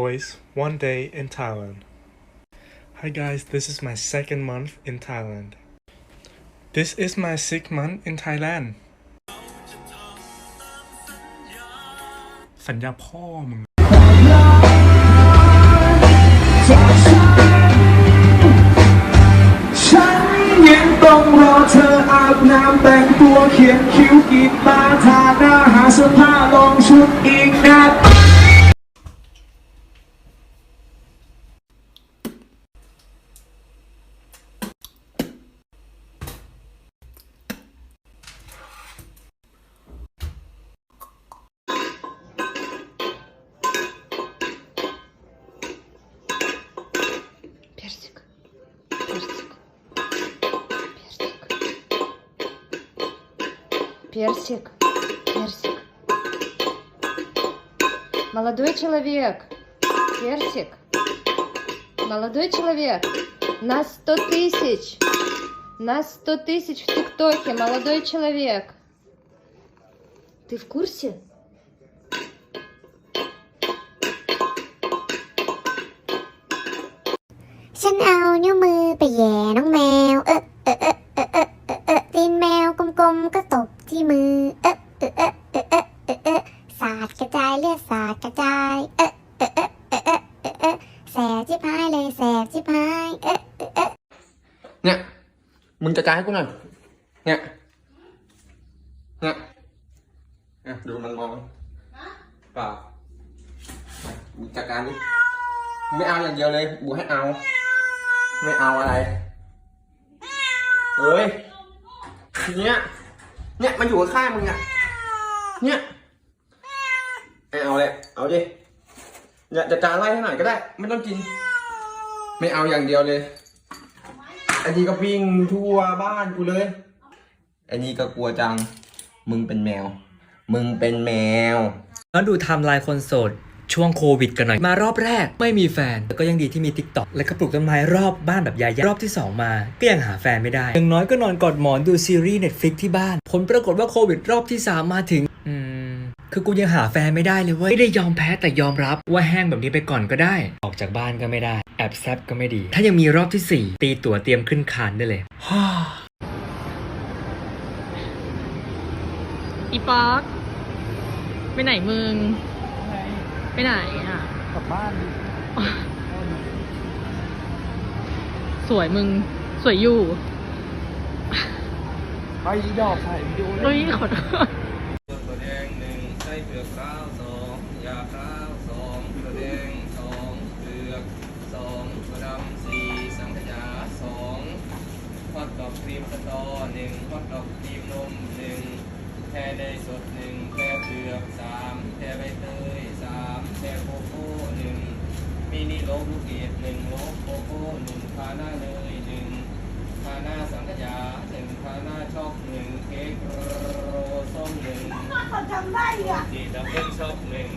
Boys, one day in Thailand. Hi guys, this is my second month in Thailand. This is my sixth month in Thailand. สัญญาพ่อมึง ฉันยังต้องรอเธออาบน้ำแต่งตัวเขียนคิ้วกีดตาทาหน้าหาเสื้อผ้าลองชุดอีก Персик. Персик. Персик. Молодой человек. Персик. Молодой человек. На сто тысяч. На сто тысяч в ТикТоке. Молодой человек. Ты в курсе? ฉันเอานิ้วมือไปแหย่น้องแม บหายเลยแสบจิบหายเออเออเออเนี่ย มึงจัดการให้กูหน่อย เนี่ย เนี่ยเนี่ยดูมันมองเปล่ามึงจัดการดิไม่เอาอย่างเดียวเลยบูให้เอา ไม่เอาอะไร เฮ้ย เนี้ยเนี่ยมันอยู่ข้างมึงอะเนี่ยไม่เอาเลย เอาดิอยากจัดการไล่ให้หน่อยก็ได้ ไม่ต้องกิน ไม่เอาอย่างเดียวเลย อันนี้ก็วิ่งทั่วบ้านกูเลย อันนี้ก็กลัวจัง มึงเป็นแมว มึงเป็นแมวมาดูไทม์ไลน์คนโสดช่วงโควิดกันหน่อย มารอบแรกไม่มีแฟนแต่ก็ยังดีที่มี t ิ k t o k แล้วก็ปลูกต้นไม้รอบบ้านแบบยายารอบที่ 2 มา ก็ยังหาแฟนไม่ได้ อย่างน้อยก็นอนกอดหมอนดูซีรีส์ Netflix ที่บ้าน ผลปรากฏว่าโควิดรอบที่ 3 มาถึง อืม คือกูยังหาแฟนไม่ได้เลยเว้ย ไม่ได้ยอมแพ้แต่ยอมรับว่าแห้งแบบนี้ไปก่อนก็ได้ ออกจากบ้านก็ไม่ได้ แอบแซบก็ไม่ดี ถ้ายังมีรอบที่ 4 ตีตั๋วเตรียมขึ้นคานได้เลยฮ่าอีป๊อกไปไหนมึง ไปไหนอะ กลับบ้านสวยมึง สวยอยู่ ไปดอกถ่ายวิดีโอเฮ้ยขอโทษตัวแดงหนึ่ ลือกข้าวสองยาข้าวสองตัวแดงสองเผือกสองตัวดำสี่สังขยาสองฮอตดอกครีมสตอหนึ่งฮอตดอกครีมนมหนึ่งแพรเนสดหนึ่งแพรเผือกสามแพรใบเตยสามแพรโกโก้หนึ่งมินิโลลูกเกดหนึ่งโลโกโก้หนึ่งพาหน้าเนยหนึ่งพาหน้าสังขยาหนึ่งพาหน้าช็อกหนึ่งเค้ก โรส้มหนึ่งจำได้อะดีดับเบิลช็อกหนึ่ง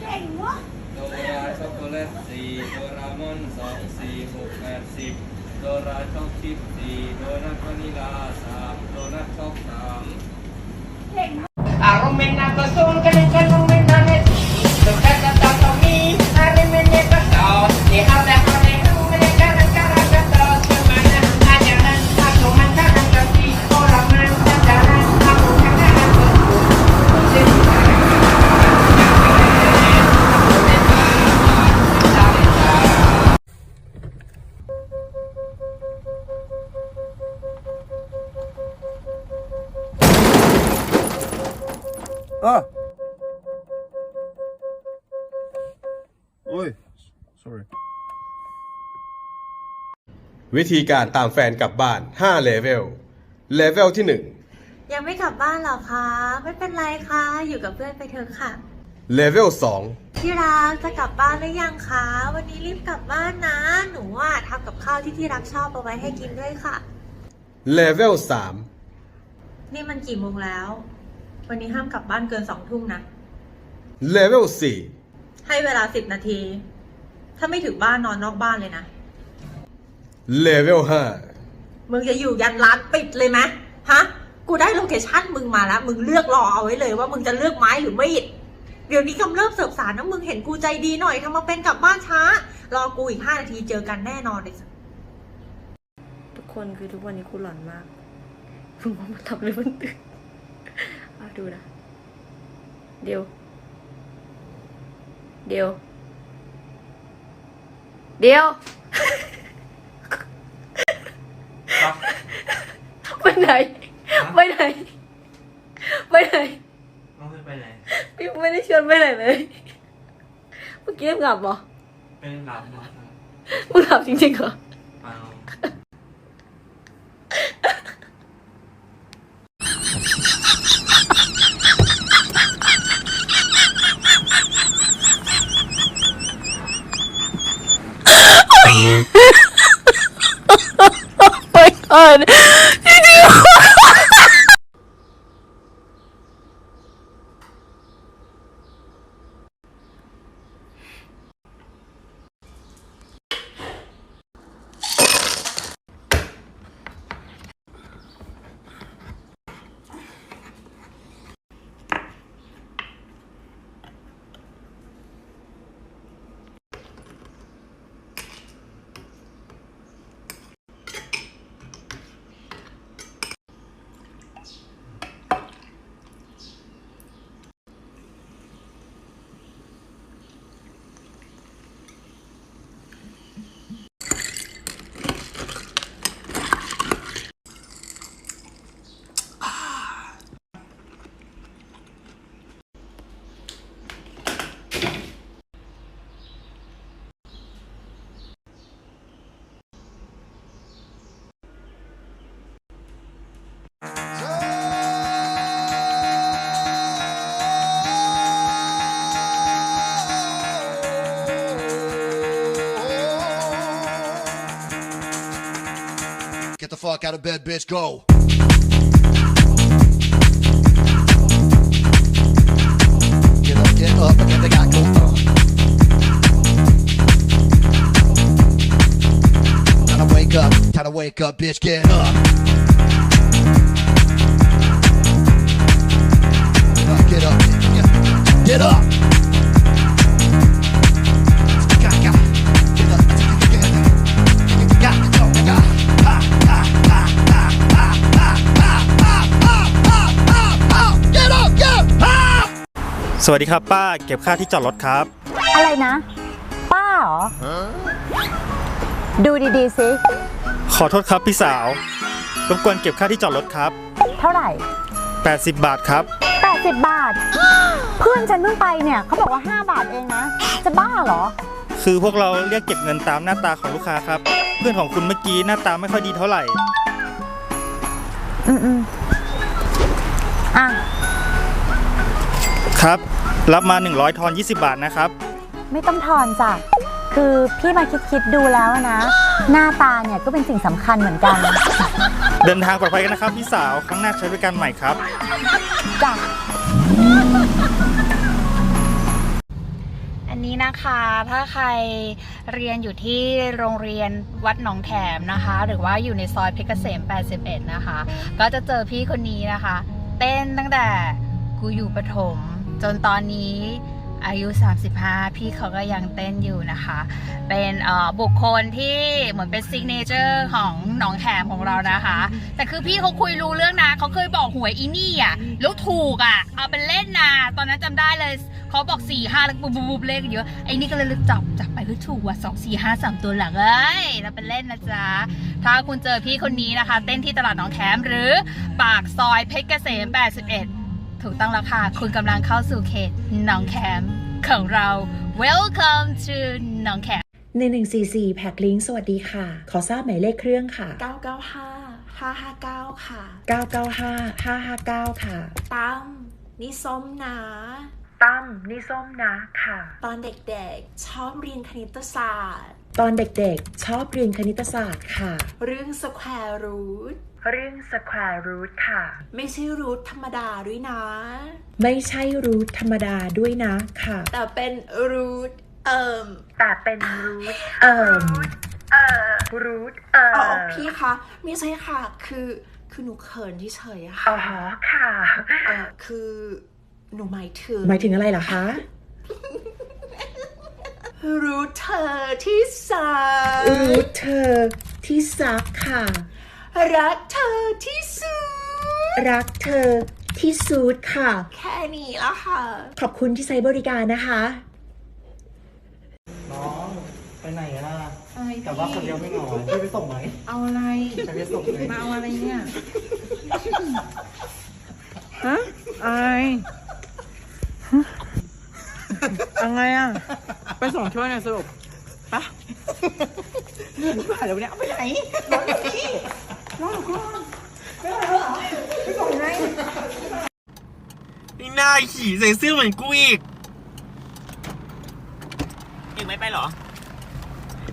เก่งวะโดราช็อกโกแลตสี่โดรามอนสองสี่หกแปดสิบโดราช็อกชิปสี่โดนัทวานิลาสามโดนัทช็อกสาม อะโอ้ย sorry วิธีการตามแฟนกลับบ้าน 5 เลเวล เลเวลที่ ยังไม่กลับบ้านเหรอคะ ไม่เป็นไรค่ะ อยู่กับเพื่อนไปเถอะค่ะ 1 เลเวล ที่รักจะกลับบ้านหรือยังคะ วันนี้รีบกลับบ้านนะ หนูอะทำกับข้าวที่ที่รักชอบเอาไว้ให้กินด้วยค่ะ 2 เลเวลนี่มันกี่โมงแล้ว วันนี้ห้ามกลับบ้านเกินสองทุ่มนะ3เลเวลให้เวลาสิบนาที ถ้าไม่ถึงบ้านนอนนอกบ้านเลยนะ4เลเวลมึงจะอยู่ยันร้านปิดเลยไหมฮะ กูได้โลเคชั่นมึงมาแล้ว มึงเลือกรอเอาไว้เลยว่ามึงจะเลือกไม้หรือมีด เดี๋ยวนี้กำเริบเสิร์ฟสารนะมึงเห็นกูใจดีหน่อยทำมาเป็นกลับบ้านช้า รอกูอีกห้านาทีเจอกันแน่นอนเลยทุกคนคือทุกวันนี้กูหลอนมากมึงว่ามันทำเลยมันตื่นอะ ดูนะ เดี๋ยว เดี๋ยว เดี๋ยว ไปไหน ไปไหน ไปไหน น้องจะไปไหน พี่ไม่ได้ชวนไปไหนเลย เมื่อกี้มึงหลับเหรอเป็นหลับมามึงหลับจริงๆเหรอ fuck out of bed, bitch. Go. Get up, get up, get the guy go. Uh. Time to wake up, time to wake up, bitch. Get up. Get up, get, get up. Get สวัสดีครับป้าเก็บค่าที่จอดรถครับ อะไรนะ ป้าเหรอ ดูดีๆสิขอโทษครับพี่สาวรบกวนเก็บค่าที่จอดรถครับ เท่าไหร่ 80 บาทครับ 80 บาท เพื่อนฉันเพิ่งไปเนี่ยเขาบอกว่า 5 บาทเองนะ จะบ้าเหรอ คือพวกเราเรียกเก็บเงินตามหน้าตาของลูกค้าครับ เพื่อนของคุณเมื่อกี้หน้าตาไม่ค่อยดีเท่าไหร่ อืมอืมอะ ครับ รับมา 100 ทอน 20 บาทนะครับ ไม่ต้องทอนจ้ะ คือพี่มาคิดๆดูแล้วนะ หน้าตาเนี่ยก็เป็นสิ่งสำคัญเหมือนกัน เดินทางปลอดภัยกันนะครับพี่สาว ครั้งหน้าใช้บริการใหม่ครับ จ้ะ อันนี้นะคะถ้าใครเรียนอยู่ที่โรงเรียนวัดหนองแถมนะคะ หรือว่าอยู่ในซอยเพชรเกษม 81 นะคะ ก็จะเจอพี่คนนี้นะคะ เต้นตั้งแต่กูอยู่ประถม จนตอนนี้อายุ 35 พี่เขาก็ยังเต้นอยู่นะคะ เป็นบุคคลที่เหมือนเป็นซิกเนเจอร์ของหนองแถมของเรานะคะ แต่คือพี่เขาคุยรู้เรื่องนะเขาเคยบอกหวยอีนี่อะแล้วถูกอะ เอาเป็นเล่นนะตอนนั้นจำได้เลยเขาบอก4ี่ห้าแล้วบุบบุบบุบเลขเยอะไอ้นี่ก็เลยลึกจับจับไปก็ถูกว่ะสองสี่ห้าสามตัวหลังเอ้ยแล้วเป็นเล่นนะจ๊ะ ถ้าคุณเจอพี่คนนี้นะคะ เต้นที่ตลาดหนองแคมหรือปากซอยเพชรเกษม 81 ถูกต้องแล้วค่ะ คุณกำลังเข้าสู่เขตหนองแคมของเรา Welcome to หนองแคม1144แพ็คลิงก์สวัสดีค่ะ ขอทราบหมายเลขเครื่องค่ะ 995 559 ค่ะ 995 559 ค่ะ ตั้มนี่ส้มนะตั้มนี่ส้มนะค่ะ ตอนเด็กๆ ชอบเรียนคณิตศาสตร์ ตอนเด็กๆ ชอบเรียนคณิตศาสตร์ค่ะ เรื่อง square root เรื่อง square root ค่ะ ไม่ใช่รูทธรรมดาด้วยนะ ไม่ใช่รูทธรรมดาด้วยนะค่ะ แต่เป็นรูทเอ่มแต่เป็นรูทเอ่มเอ่อรูทเอ่อ๋ออพี่คะไม่ใช่ค่ะ คือคือหนูเขินเฉยๆอะอ๋อค่ะค่ะเออคือหนูหมายถึงหมายถึงอะไรเหรอคะ รู้เธอที่สักรู้เธอที่ซักค่ะ รักเธอที่สุด รักเธอที่ซูดค่ะ แค่นี้ละค่ะ ขอบคุณที่ใช้บริการนะคะ น้องไปไหนล่ะแต่ว่าคนเดียวไม่หนอพี่ไปส่งไหมเอาอะไร จะไปส่งเลยมาเอาอะไรเนี่ย ฮะอะไรอะไรอะ ไปส่งช่วยหน่อยสรุปปะเดี๋ยวเนี้ยไปไหน รถพี่รถก่อ นไม่ไหวแล้วเหรอไปส่งไงนี่หน้าขี่ใส่เสื้อเหมือนกูอีกเองไม่ไปเหรอ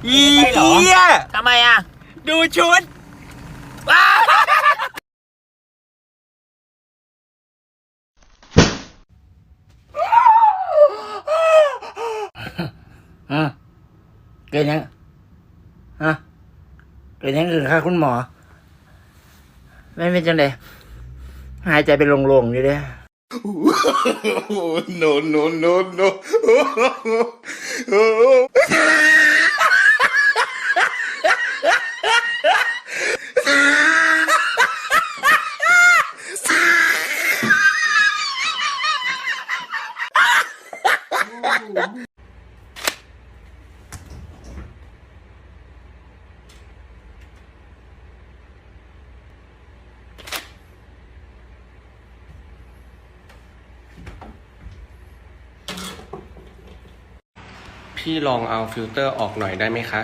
อีไม่ไปเหรอเหี้ยทำไมอะ ดูชุดฮะเกิดยังฮะเกิดยังคือค่าคุณหมอ ไม่เป็นจังเลยหายใจเป็นโลงๆอยู่เด้ no no no no พี่ลองเอาฟิลเตอร์ออกหน่อยได้ไหมคะ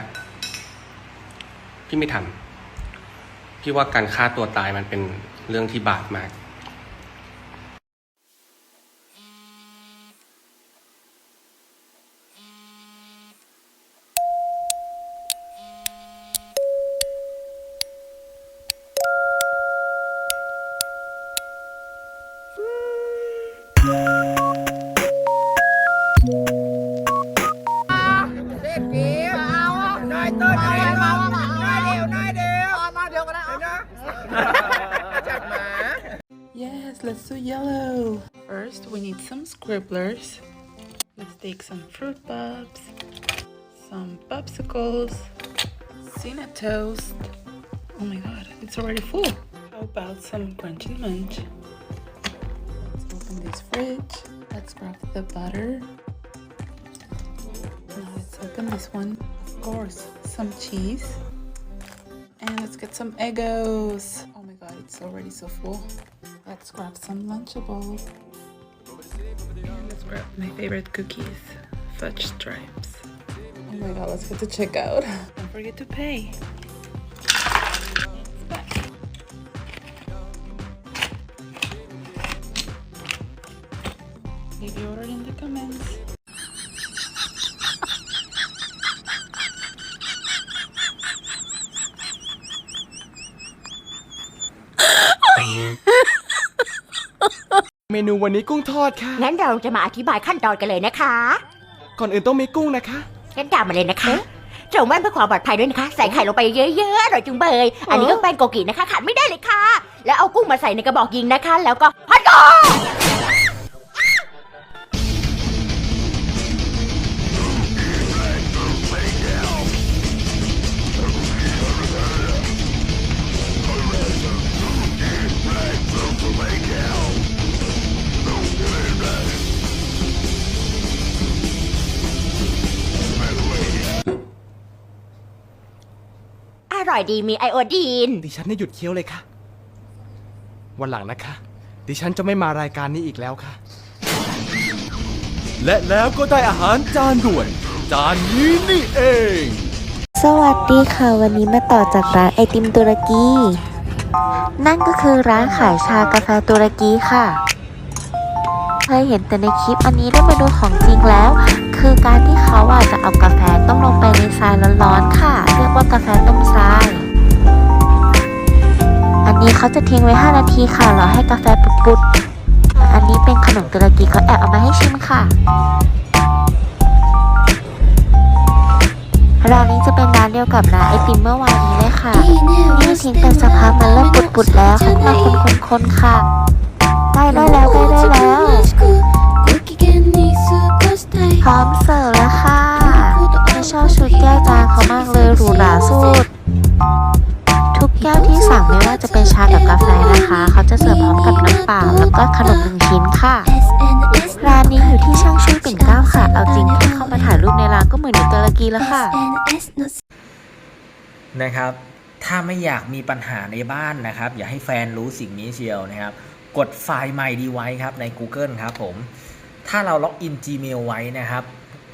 พี่ไม่ทำพี่ว่าการฆ่าตัวตายมันเป็นเรื่องที่บาปมาก let's do yellow. First, we need some scribblers. Let's take some fruit pops, some popsicles, cinnamon toast. Oh my god, it's already full. How about some crunchy munch? Let's open this fridge. Let's grab the butter. Now let's open this one. Of course, some cheese. And let's get some Eggos. Oh my god, it's already so full. Let's grab some Lunchables. And let's grab my favorite cookies, fudge stripes. Oh my god, let's get to checkout. Don't forget to pay. เมนูวันนี้กุ้งทอดค่ะ งั้นเราจะมาอธิบายขั้นตอนกันเลยนะคะ ก่อนอื่นต้องมีกุ้งนะคะ งั้นตามมาเลยนะคะเจ้าแว่นเพื่อความปลอดภัยด้วยนะคะ ใส่ไข่ลงไปเยอะๆอร่อยจุงเบย อันนี้ก็แป้งโกกินะคะขาดไม่ได้เลยค่ะ แล้วเอากุ้งมาใส่ในกระบอกยิงนะคะ แล้วก็พัดก่ ร่อยดีมีไอโอดีน ดิฉันเนี่ยหยุดเคี้ยวเลยค่ะ วันหลังนะคะ ดิฉันจะไม่มารายการนี้อีกแล้วค่ะ และแล้วก็ได้อาหารจานด่วน จานนี้นี่เอง สวัสดีค่ะ วันนี้มาต่อจากร้านไอติมตุรกี นั่นก็คือร้านขายชากาแฟตุรกีค่ะ เคยเห็นแต่ในคลิปอันนี้ได้มาดูของจริงแล้ว คือการที่เขาอะจะเอากาแฟต้มลงไปในทรายร้อนๆค่ะ เรียกว่ากาแฟต้มทราย อันนี้เขาจะทิ้งไว้ 5 นาทีค่ะรอให้กาแฟปุดๆอันนี้เป็นขนมตุรกีเขาแอบเอามาให้ชิมค่ะร้านนี้จะเป็นร้านเดียวกับร้านไอติมเมื่อวานนี้เลยค่ะนี่ทิ้งไปสักพักมันเริ่มปุดๆแล้วข้างในคนๆๆค่ะ ร้อมเสิร์ฟแล้วค่ะไม่ชอบชุดแก้วจานเขามากเลยหรูหราสุด ทุกแก้วที่สั่งไม่ว่าจะเป็นชากับกาแฟนะคะ เขาจะเสิร์ฟพร้อมกับน้ำเปล่าแล้วก็ขนมหนึ่งชิ้นค่ะ ร้านนี้อยู่ที่ช่างช่วยปิ่นเกล้าค่ะ เอาจริงแค่เข้ามาถ่ายรูปในร้านก็เหมือนอยู่ตุรกีแล้วค่ะ นะครับ ถ้าไม่อยากมีปัญหาในบ้านนะครับ อย่าให้แฟนรู้สิ่งนี้เชียวนะครับ กดไฟล์ My Device ครับใน Google ครับผม ถ้าเราล็อกอิน Gmail ไว้นะครับ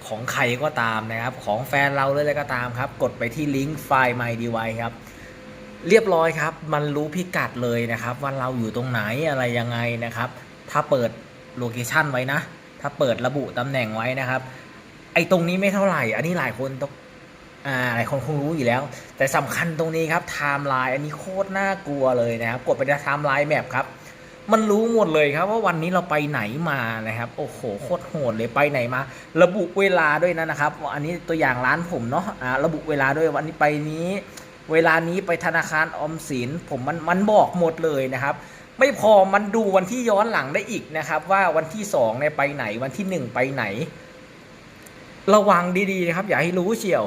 ของใครก็ตามนะครับ ของแฟนเราเลยก็ตามครับ กดไปที่ลิงก์ไฟล์ My Device ครับ เรียบร้อยครับ มันรู้พิกัดเลยนะครับ ว่าเราอยู่ตรงไหนอะไรยังไงนะครับ ถ้าเปิดโลเคชันไว้นะ ถ้าเปิดระบุตำแหน่งไว้นะครับ ไอ้ตรงนี้ไม่เท่าไหร่ อันนี้หลายคนต้องอ่าหลายคนคงรู้อยู่แล้ว แต่สำคัญตรงนี้ครับไทม์ไลน์อันนี้โคตรน่ากลัวเลยนะครับ กดไปในไทม์ไลน์แมปครับ มันรู้หมดเลยครับว่าวันนี้เราไปไหนมานะครับ โอ้โหโคตรโหดเลยไปไหนมา ระบุเวลาด้วยนะนะครับ อันนี้ตัวอย่างร้านผมเนาะอ่าระบุเวลาด้วยวันนี้ไปนี้ เวลานี้ไปธนาคารออมสินผมมันมันบอกหมดเลยนะครับไม่พอมันดูวันที่ย้อนหลังได้อีกนะครับ ว่าวันที่สองเนี่ยไปไหนวันที่หนึ่งไปไหน ระวังดีๆนะครับ อย่าให้รู้เชียว